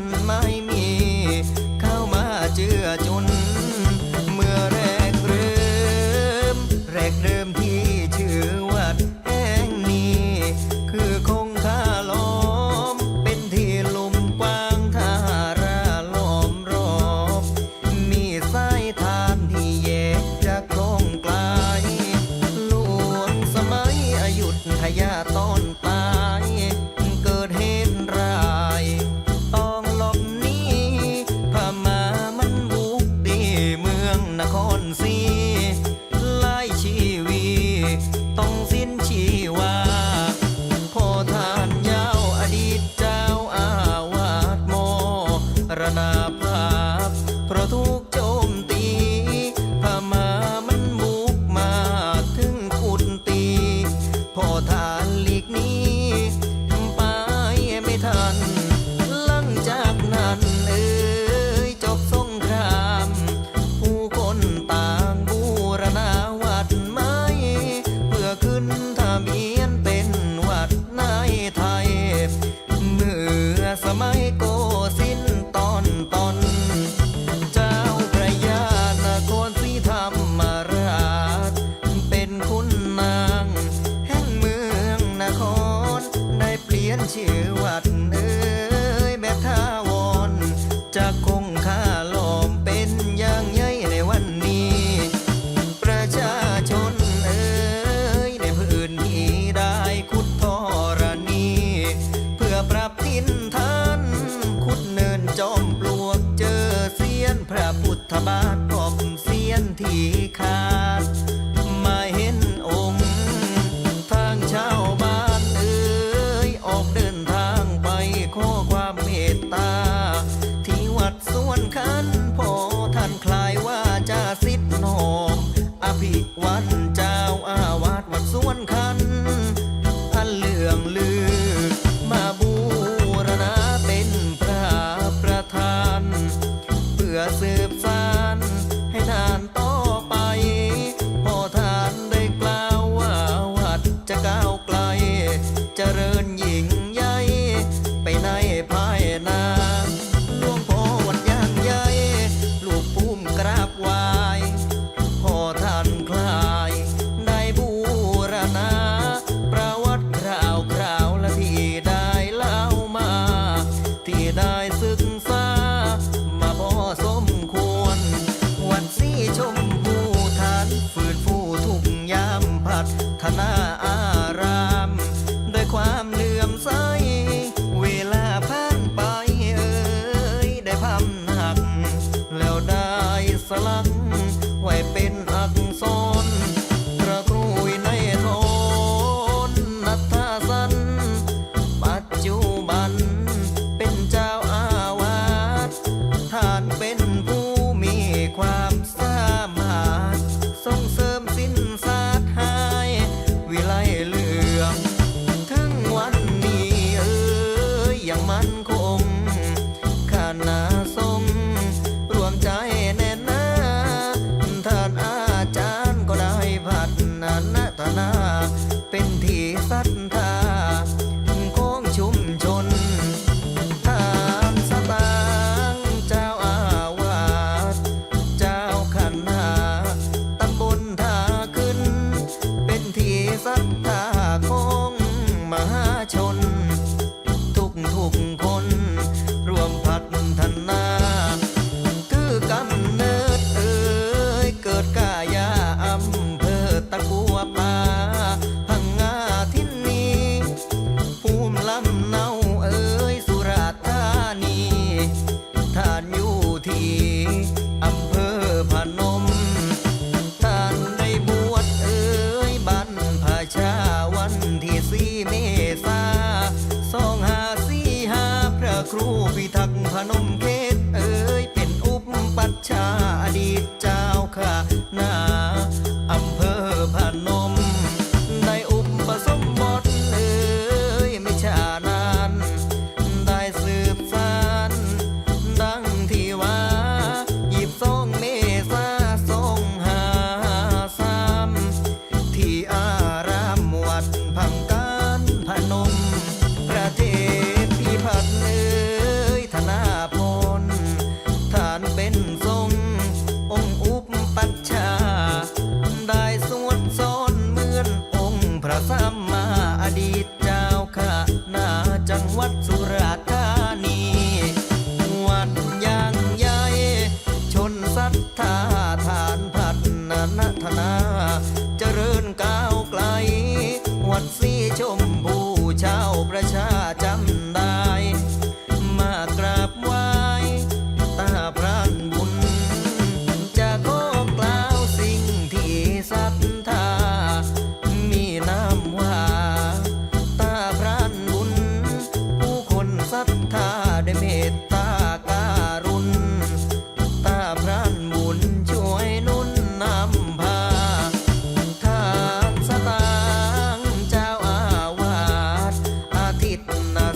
นไม่ ก็เบเสียนที่ขามาเห็นองค์ ทางชาวบ้านเอ้ยออกเดินทางไปขอความเมตตา ที่วัดสวนคันพอท่านคลายว่าจะสิทนมอภิวัน খানা ำเนาเอ้ยสุราธานีท่านอยู่ที่อำเภอพนม ท่านได้บวชเอ้ยบรรพชาวันที่สี่เมษาสองหาสี่หาพระครูพิทักษ์พนมเขตเอ้ยเป็นอุปปัชชา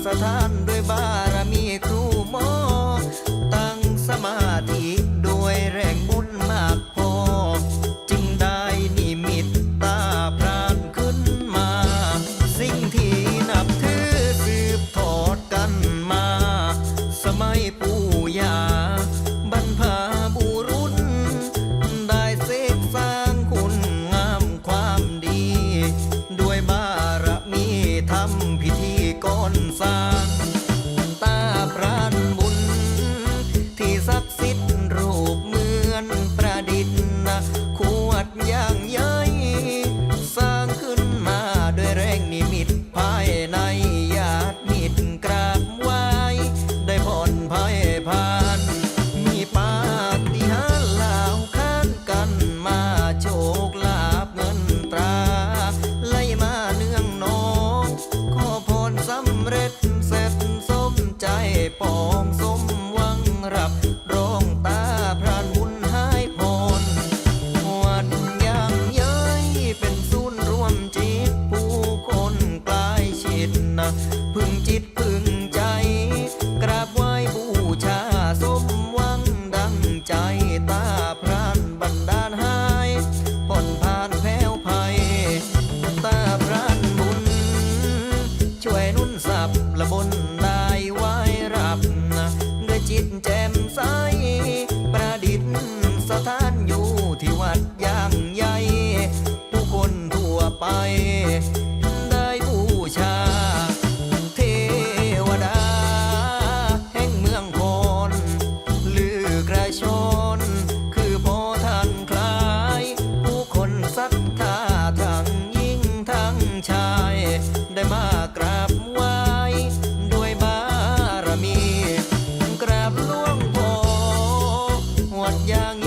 สถานด้วยบ้าน young